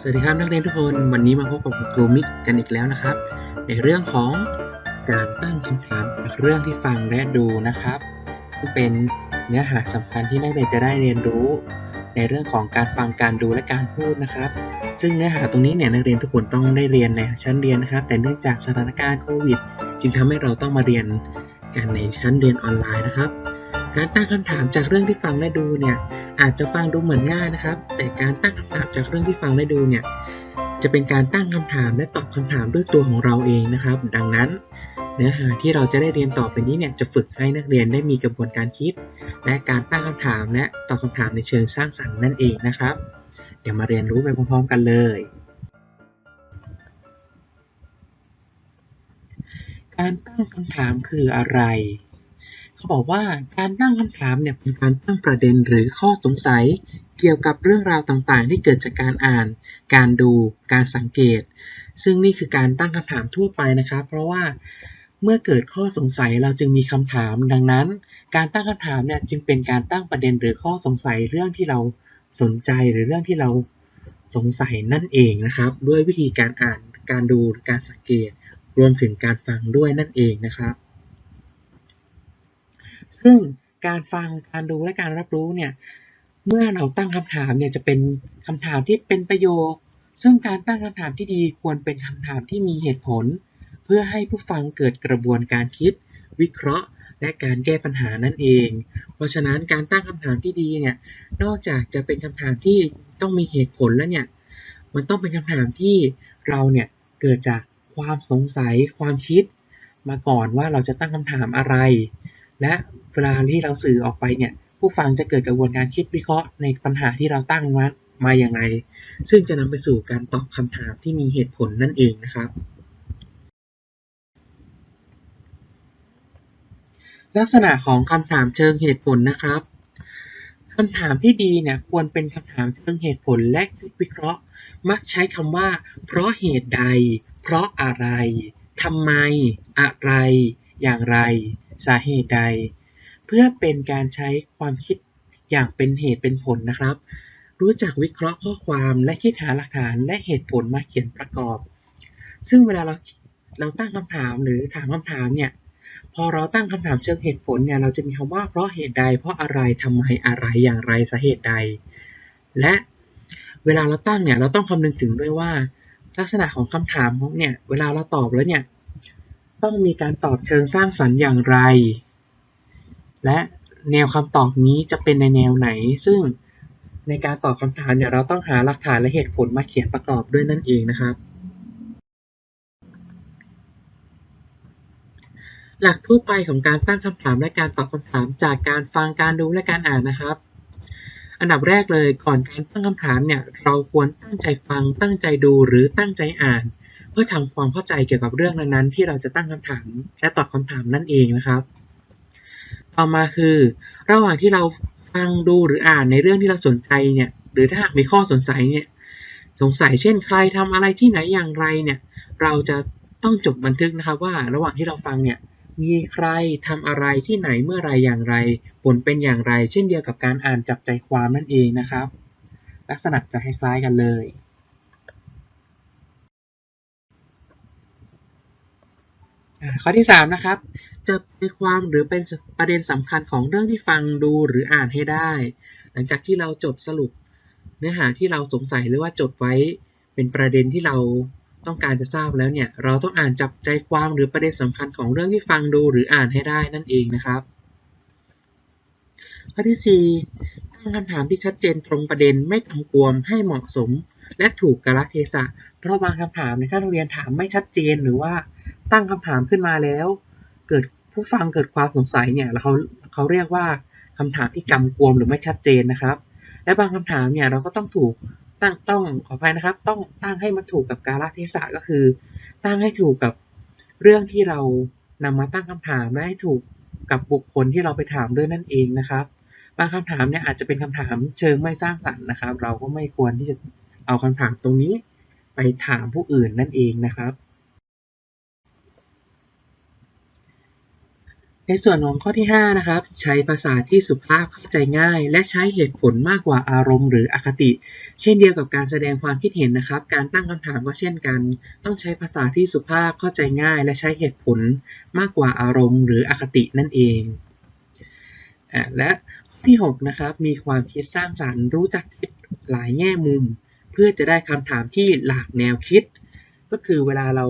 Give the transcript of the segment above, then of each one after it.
สวัสดีครับนักเรียนทุกคนวันนี้มาพบกับครูมิกกันอีกแล้วนะครับ ในเรื่องของการตั้งคำถามจากเรื่องที่ฟังและดูนะครับซึ่งเป็นเนื้อหาสำคัญที่นักเรียนจะได้เรียนรู้ ในเรื่องของการฟังการดูและการพูดนะครับ ซึ่งเนื้อหาตรงนี้เนี่ยนักเรียนทุกคนต้องได้เรียนในชั้นเรียนนะครับ แต่เนื่องจากสถานการณ์โควิด จึงทำให้เราต้องมาเรียนกันในชั้นเรียนออนไลน์นะครับ การตั้งคำถามจากเรื่องที่ฟังและดูเนี่ย อาจจะฟังดูเหมือนง่ายนะครับ แต่การตั้งคำถามจากเรื่องที่ฟังและดูเนี่ยจะเป็นการตั้งคำถามและตอบคำถามด้วยตัวของเราเองนะครับ ดังนั้นเนื้อหาที่เราจะได้เรียนต่อไปนี้เนี่ยจะฝึกให้นักเรียนได้มีกระบวนการคิด และการตั้งคำถามและตอบคำถามในเชิงสร้างสรรค์นั่นเองนะครับ เดี๋ยวมาเรียนรู้ไปพร้อมๆกันเลย การตั้งคำถามคืออะไร เขาบอกว่าการตั้งคำถามเนี่ยเป็นการตั้งประเด็นหรือข้อสงสัย เกี่ยวกับเรื่องราวต่างๆ ที่เกิดจากการอ่าน การดู การสังเกต ซึ่งนี่คือการตั้งคำถามทั่วไปนะครับ เพราะว่าเมื่อเกิดข้อสงสัยเราจึงมีคำถาม ดังนั้น การตั้งคำถามเนี่ยจึงเป็นการตั้งประเด็นหรือข้อสงสัยเรื่องที่เราสนใจหรือเรื่องที่เราสงสัยนั่นเองนะครับ ด้วยวิธีการอ่าน การดู การสังเกต รวมถึงการฟังด้วยนั่นเองนะครับ ซึ่งการฟังการดูและการรับรู้เนี่ยเมื่อเราตั้งคำถามเนี่ยจะเป็นคำถามที่เป็นประโยค ซึ่งการตั้งคำถามที่ดีควรเป็นคำถามที่มีเหตุผล เพื่อให้ผู้ฟังเกิดกระบวนการคิด วิเคราะห์ และการแก้ปัญหานั่นเอง เพราะฉะนั้นการตั้งคำถามที่ดีเนี่ยนอกจากจะเป็นคำถามที่ต้องมีเหตุผลแล้วเนี่ยมันต้องเป็นคำถามที่เราเนี่ยเกิดจากความสงสัยความคิด มาก่อนว่าเราจะตั้งคำถามอะไร และเวลาที่เราสื่อออกไปเนี่ยผู้ฟังจะเกิดกระบวนการคิดวิเคราะห์ในปัญหาที่เราตั้งมามาอย่างไร ซึ่งจะนำไปสู่การตอบคำถามที่มีเหตุผลนั่นเองนะครับ ลักษณะของคำถามเชิงเหตุผลนะครับคำถามที่ดีเนี่ยควรเป็นคำถามเชิงเหตุผลและคิดวิเคราะห์ มักใช้คำว่า เพราะเหตุใด เพราะอะไรทำไม อะไร อย่างไร สาเหตุใด เพื่อเป็นการใช้ความคิดอย่างเป็นเหตุเป็นผลนะครับ รู้จักวิเคราะห์ข้อความและคิดหาหลักฐานและเหตุผลมาเขียนประกอบ ซึ่งเวลาเราเราตั้งคำถามหรือถามคำถามเนี่ย พอเราตั้งคำถามเชิงเหตุผลเนี่ยเราจะมีคำว่าเพราะเหตุใด เพราะอะไรทำไมอะไรอย่างไรสาเหตุใด และเวลาเราตั้งเนี่ยเราต้องคำนึงถึงด้วยว่า ลักษณะของคำถามเนี่ยเวลาเราตอบแล้วเนี่ย ต้องมีการตอบเชิงสร้างสรรค์อย่างไร และแนวคำตอบนี้จะเป็นในแนวไหน ซึ่งในการตอบคำถามเนี่ยเราต้องหาหลักฐานและเหตุผลมาเขียนประกอบด้วยนั่นเองนะครับ หลักทั่วไปของการตั้งคำถามและการตอบคำถามจากการฟังการดูและการอ่านนะครับ อันดับแรกเลยก่อนการตั้งคำถามเนี่ยเราควรตั้งใจฟังตั้งใจดูหรือตั้งใจอ่าน เพื่อทำความเข้าใจเกี่ยวกับเรื่องนั้นๆ ที่เราจะตั้งคำถามและตอบคำถามนั่นเองนะครับ ต่อมาคือ ระหว่างที่เราฟังดูหรืออ่านในเรื่องที่เราสนใจเนี่ยหรือถ้าหากมีข้อสงสัยเนี่ยสงสัยเช่นใครทำอะไรที่ไหนอย่างไรเนี่ยเราจะต้องจดบันทึกนะครับว่าระหว่างที่เราฟังเนี่ยมีใครทำอะไรที่ไหนเมื่อไรอย่างไร ผลเป็นอย่างไร เช่นเดียวกับการอ่านจับใจความนั่นเองนะครับ ลักษณะจะคล้ายๆกันเลย ข้อที่ 3 นะครับ จับใจความหรือเป็นประเด็นสำคัญของเรื่องที่ฟังดูหรืออ่านให้ได้ หลังจากที่เราจดสรุป เนื้อหาที่เราสงสัยหรือว่าจดไว้เป็นประเด็นที่เราต้องการจะทราบแล้วเนี่ย เราต้องอ่านจับใจความหรือประเด็นสำคัญของเรื่องที่ฟังดูหรืออ่านให้ได้นั่นเองนะครับ ข้อที่4ตั้งคำถามที่ชัดเจนตรงประเด็นไม่กำกวมให้เหมาะสม และถูกกาลเทศะ เพราะบางคำถามในถ้านเรียนถามไม่ชัดเจนหรือว่า ตั้งคำถามขึ้นมาแล้ว เกิดผู้ฟังเกิดความสงสัยเนี่ยแล้วเขาเขาเรียกว่าคำถามที่กำกวมหรือไม่ชัดเจนนะครับ และบางคำถามเนี่ยเราก็ต้องถูกตั้งต้องขออภัยนะครับ ต้องตั้งให้มันถูกกับกาลเทศะก็คือ ตั้งให้ถูกกับเรื่องที่เรานำมาตั้งคำถามและให้ถูกกับบุคคลที่เราไปถามด้วยนั่นเองนะครับ บางคำถามเนี่ยอาจจะเป็นคำถามเชิงไม่สร้างสรรค์นะครับ เราก็ไม่ควรที่จะเอาคำถามตรงนี้ไปถามผู้อื่นนั่นเองนะครับ ในส่วนของข้อที่ 5 นะครับ ใช้ภาษาที่สุภาพเข้าใจง่าย และใช้เหตุผลมากกว่าอารมณ์หรืออคติ เช่นเดียวกับการแสดงความคิดเห็นนะครับ การตั้งคำถามก็เช่นกัน ต้องใช้ภาษาที่สุภาพเข้าใจง่าย และใช้เหตุผลมากกว่าอารมณ์ หรืออคตินั่นเองอะและข้อที่ 6 นะครับ มีความคิดสร้างสรรค์รู้จักคิดหลายแง่มุม เพื่อจะได้คำถามที่หลากแนวคิด ก็คือเวลาเรา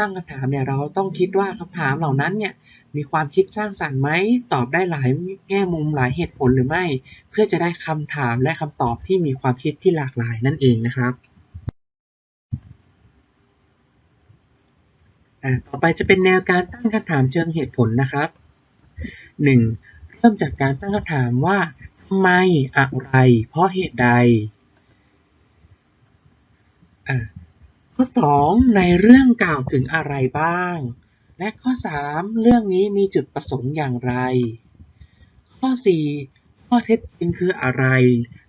ตั้งคำถามเนี่ยเราต้องคิดว่าคำถามเหล่านั้นเนี่ย มีความคิดสร้างสรรค์ไหม ตอบได้หลายแง่มุมหลายเหตุผลหรือไม่ เพื่อจะได้คำถามและคำตอบที่มีความคิดที่หลากหลายนั่นเองนะครับต่อไปจะเป็นแนวการตั้งคำถามเชิงเหตุผลนะครับ 1. เริ่มจากการตั้งคำถามว่าทำไมอะไร เพราะเหตุใดข้อ 2 ในเรื่องกล่าวถึงอะไรบ้าง และข้อ 3 เรื่องนี้มีจุดประสงค์อย่างไร ข้อ 4 ข้อเท็จจริงคืออะไร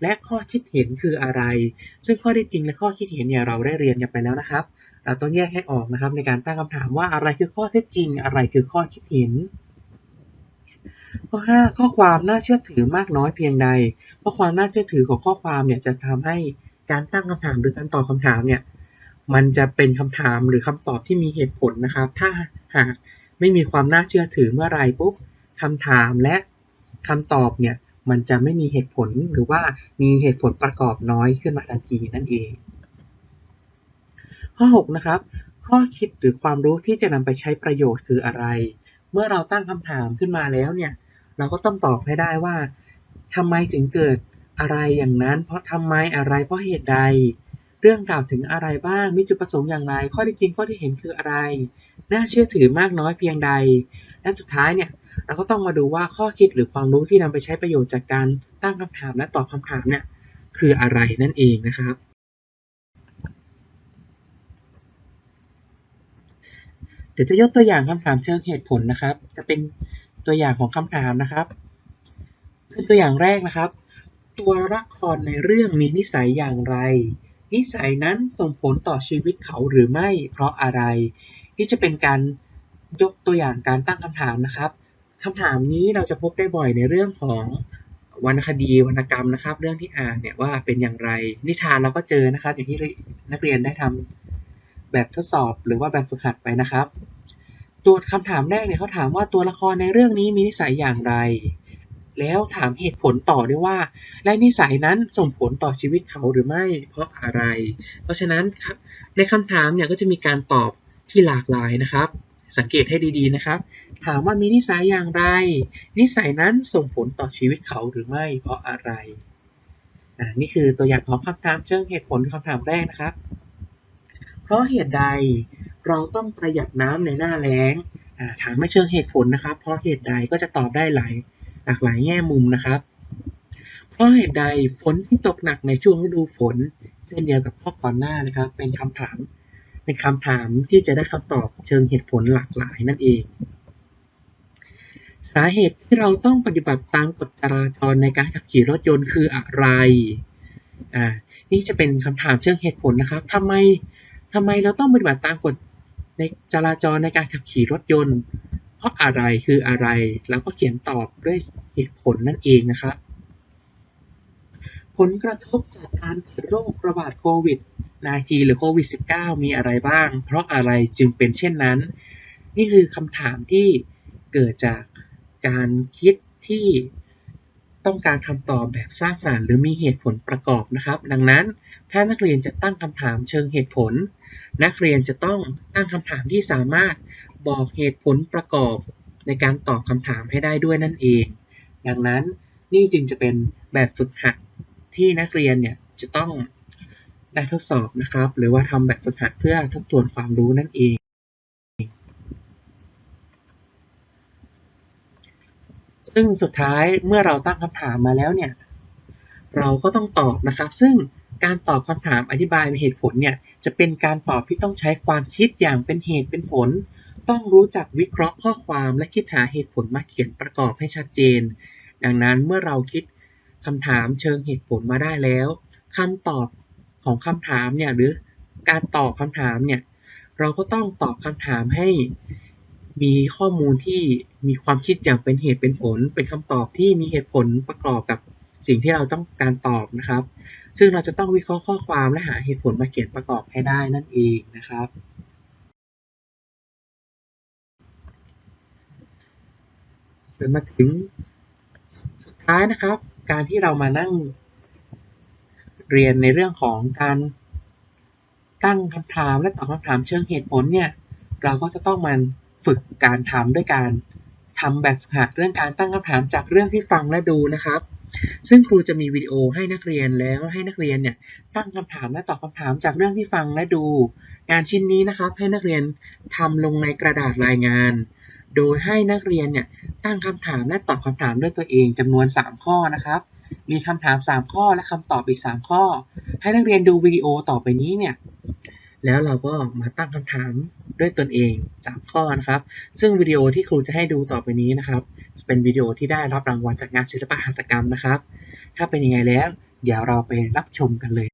และข้อคิดเห็นคืออะไร ซึ่งข้อเท็จจริงและข้อคิดเห็นเนี่ยเราได้เรียนกันไปแล้วนะครับ เราต้องแยกให้ออกนะครับในการตั้งคำถามว่าอะไรคือข้อเท็จจริง อะไรคือข้อคิดเห็น ข้อ 5 ข้อความน่าเชื่อถือมากน้อยเพียงใด เพราะความน่าเชื่อถือของข้อความเนี่ยจะทำให้การตั้งคำถามหรือการตอบคำถามเนี่ย มันจะเป็นคำถามหรือคำตอบที่มีเหตุผลนะครับ ถ้าหากไม่มีความน่าเชื่อถือเมื่อไรปุ๊บคำถามและคำตอบเนี่ยมันจะไม่มีเหตุผลหรือว่ามีเหตุผลประกอบน้อยขึ้นมาทันทีนั่นเอง ข้อ 6 นะครับ ข้อคิดหรือความรู้ที่จะนำไปใช้ประโยชน์คืออะไร เมื่อเราตั้งคำถามขึ้นมาแล้วเนี่ย เราก็ต้องตอบให้ได้ว่าทำไมถึงเกิดอะไรอย่างนั้น เพราะทำไมอะไรเพราะเหตุใด เรื่องกล่าวถึงอะไรบ้าง มีจุดประสงค์อย่างไร ข้อที่จริงข้อที่เห็นคืออะไร น่าเชื่อถือมากน้อยเพียงใด และสุดท้ายเนี่ยเราก็ต้องมาดูว่าข้อคิดหรือความรู้ที่นำไปใช้ประโยชน์จากการตั้งคำถามและตอบคำถามเนี่ยคืออะไรนั่นเองนะครับเดี๋ยวจะยกตัวอย่างคำถามเชิงเหตุผลนะครับ จะเป็นตัวอย่างของคำถามนะครับเป็นตัวอย่างแรกนะครับ ตัวละครในเรื่องมีนิสัยอย่างไร นิสัยนั้นส่งผลต่อชีวิตเขาหรือไม่ เพราะอะไร นี่จะเป็นการยกตัวอย่างการตั้งคำถามนะครับคำถามนี้เราจะพบได้บ่อยในเรื่องของวรรณคดีวรรณกรรมนะครับ เรื่องที่อ่านเนี่ยว่าเป็นอย่างไร นิทานเราก็เจอนะครับ อย่างที่นักเรียนได้ทำแบบทดสอบหรือว่าแบบฝึกหัดไปนะครับ ตัวคำถามแรกเนี่ยเขาถามว่าตัวละครในเรื่องนี้มีนิสัยอย่างไร แล้วถามเหตุผลต่อด้วยว่า และนิสัยนั้นส่งผลต่อชีวิตเขาหรือไม่ เพราะอะไร เพราะฉะนั้นครับในคำถามเนี่ยก็จะมีการตอบที่หลากหลายนะครับ สังเกตให้ดีๆนะครับ ถามว่ามีนิสัยอย่างไร นิสัยนั้นส่งผลต่อชีวิตเขาหรือไม่ เพราะอะไรอ่านี่คือตัวอย่างของคำถามเชิงเหตุผลคำถามแรกนะครับ เพราะเหตุใดเราต้องประหยัดน้ำในหน้าแล้งถามไม่เชิงเหตุผลนะครับ เพราะเหตุใดก็จะตอบได้หลาย หลากหลายแง่มุมนะครับ เพราะเหตุใดฝนที่ตกหนักในช่วงฤดูฝนเช่นเดียวกับข้อก่อนหน้านะครับ เป็นคำถาม เป็นคำถามที่จะได้คำตอบเชิงเหตุผลหลากหลายนั่นเอง สาเหตุที่เราต้องปฏิบัติตามกฎจราจรในการขับขี่รถยนต์คืออะไรอ่านี่จะเป็นคำถามเชิงเหตุผลนะครับทำไมทำไมเราต้องปฏิบัติตามกฎในจราจรในการขับขี่รถยนต์ ราะอะไรคืออะไร แล้วก็เขียนตอบด้วยเหตุผลนั่นเองนะครับ ผลกระทบจากการเกิดโรคระบาดโควิด -19 หรือโควิด -19 มีอะไรบ้าง เพราะอะไรจึงเป็นเช่นนั้น นี่คือคำถามที่เกิดจากการคิดที่ต้องการคำตอบแบบสร้างสรรค์หรือมีเหตุผลประกอบนะครับ ดังนั้นถ้านักเรียนจะตั้งคำถามเชิงเหตุผล นักเรียนจะต้องตั้งคำถามที่สามารถบอกเหตุผลประกอบในการตอบคำถามให้ได้ด้วยนั่นเอง ดังนั้นนี่จึงจะเป็นแบบฝึกหัดที่นักเรียนเนี่ยจะต้องได้ทดสอบนะครับ หรือว่าทำแบบฝึกหัดเพื่อทบทวนความรู้นั่นเอง ซึ่งสุดท้ายเมื่อเราตั้งคำถามมาแล้วเนี่ย เราก็ต้องตอบนะครับ ซึ่งการตอบคำถามอธิบายเหตุผลเนี่ย จะเป็นการตอบที่ต้องใช้ความคิดอย่างเป็นเหตุเป็นผล ต้องรู้จักวิเคราะห์ข้อความและคิดหาเหตุผลมาเขียนประกอบให้ชัดเจน ดังนั้นเมื่อเราคิดคำถามเชิงเหตุผลมาได้แล้วคำตอบของคำถามเนี่ยหรือการตอบคำถามเนี่ยเราก็ต้องตอบคำถามให้มีข้อมูลที่มีความคิดอย่างเป็นเหตุเป็นผล เป็นคำตอบที่มีเหตุผลประกอบกับสิ่งที่เราต้องการตอบนะครับ ซึ่งเราจะต้องวิเคราะห์ข้อความและหาเหตุผลมาเขียนประกอบให้ได้นั่นเองนะครับจนมาถึงสุดท้ายนะครับ การที่เรามานั่งเรียนในเรื่องของการตั้งคำถามและตอบคำถามเชิงเหตุผลเนี่ย เราก็จะต้องมันฝึกการทำด้วยการทำแบบฝึกหัดเรื่องการตั้งคำถามจากเรื่องที่ฟังและดูนะครับ ซึ่งครูจะมีวิดีโอให้นักเรียนแล้วให้นักเรียนเนี่ยตั้งคำถามและตอบคำถามจากเรื่องที่ฟังและดู งานชิ้นนี้นะครับ ให้นักเรียนทำลงในกระดาษรายงาน โดยให้นักเรียนเนี่ยตั้งคำถามและตอบคำถามด้วยตัวเองจำนวน 3 ข้อนะครับ มีคำถาม 3 ข้อและคำตอบอีก 3 ข้อ ให้นักเรียนดูวิดีโอต่อไปนี้เนี่ยแล้วเราก็มาตั้งคำถามด้วยตนเอง 3 ข้อนะครับ ซึ่งวิดีโอที่ครูจะให้ดูต่อไปนี้นะครับ เป็นวิดีโอที่ได้รับรางวัลจากงานศิลปหัตถกรรมนะครับ ถ้าเป็นยังไงแล้ว เดี๋ยวเราไปรับชมกันเลย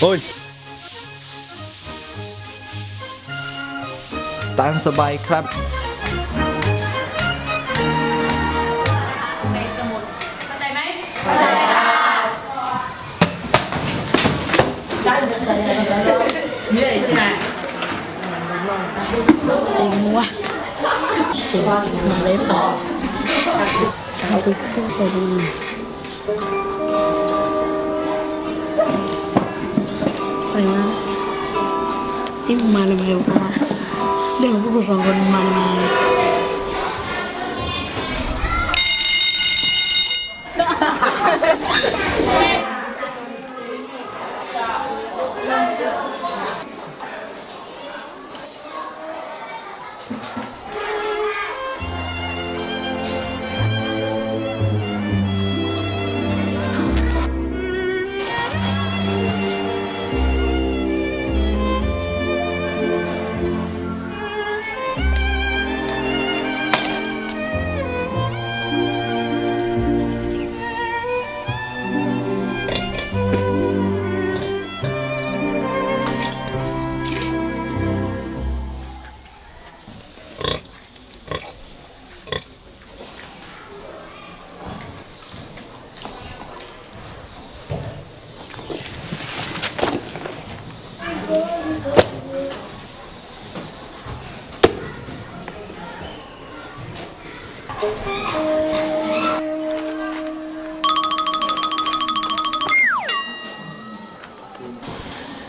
โอ้ย ตามสบายครับ ในสมุดเข้าใจไหมเหนื่อยใช่ไหมเองวะเสียงมาเลยต่อเขาไปขึ้นจะดี ใส่มาที่มึงมาทำไมวะเรื่องของพวกกูสองคนมาเลยม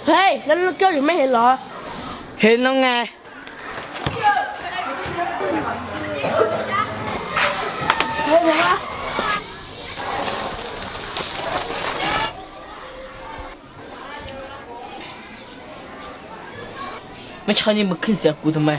เฮ้ยแล้วลูกเจ้าอยู่ไม่เห็นเหรอ เห็นแล้วไง เฮ้ยเห็นปะไม่ใช่นี่มึงขึ้นเสียงกูทำไม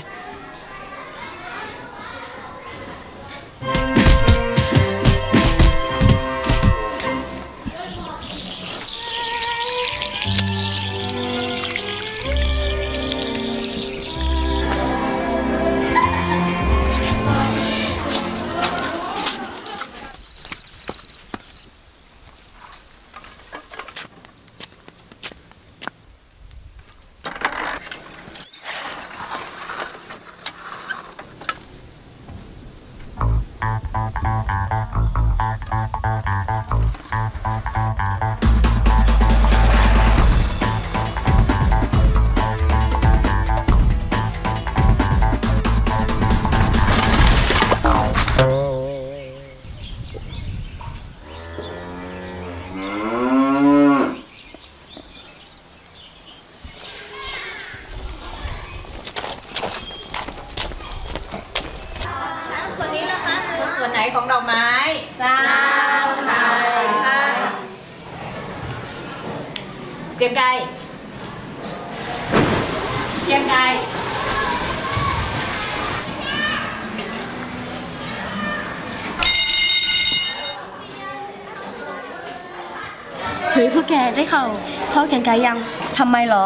ฮ้ยพวกแกได้ข่าวพ่อแข่งกายยังทำไมเหรอ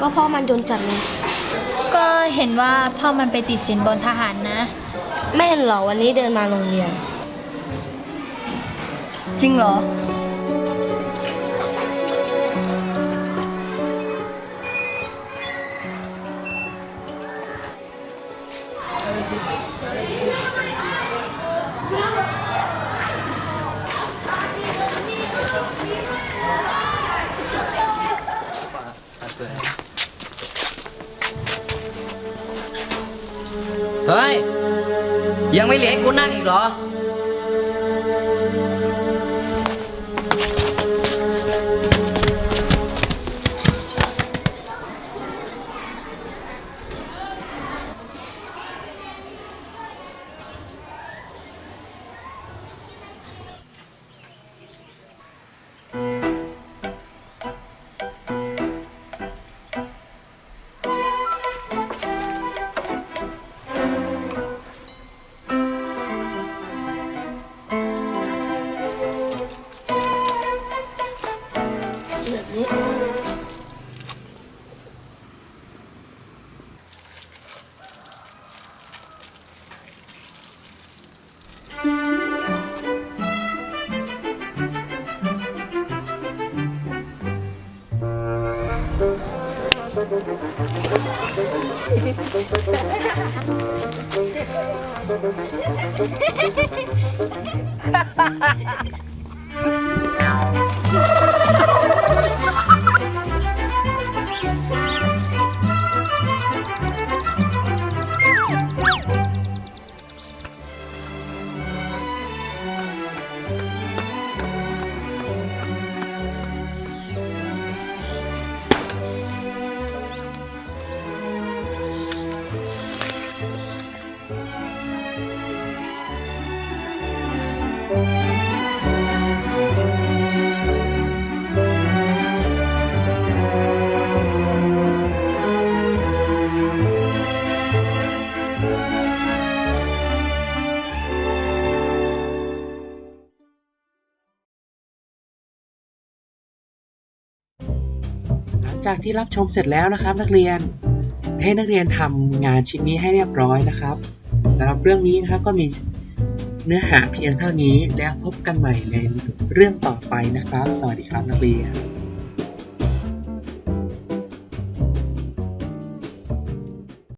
ก็พ่อมันโดนจับไงก็เห็นว่าพ่อมันไปติดสินบนทหารนะแม่เห็นเหรอวันนี้เดินมาโรงเรียน จริงเหรอ เฮ้ย ยังไม่เหลือให้กูนั่งอีกเหรอ Ha ha ha ha! จากที่รับชมเสร็จแล้วนะครับ นักเรียน ให้นักเรียนทำงานชิ้นนี้ให้เรียบร้อยนะครับสำหรับเรื่องนี้นะครับก็มีเนื้อหาเพียงเท่านี้แล้วพบกันใหม่ในเรื่องต่อไปนะครับ สวัสดีครับนักเรียน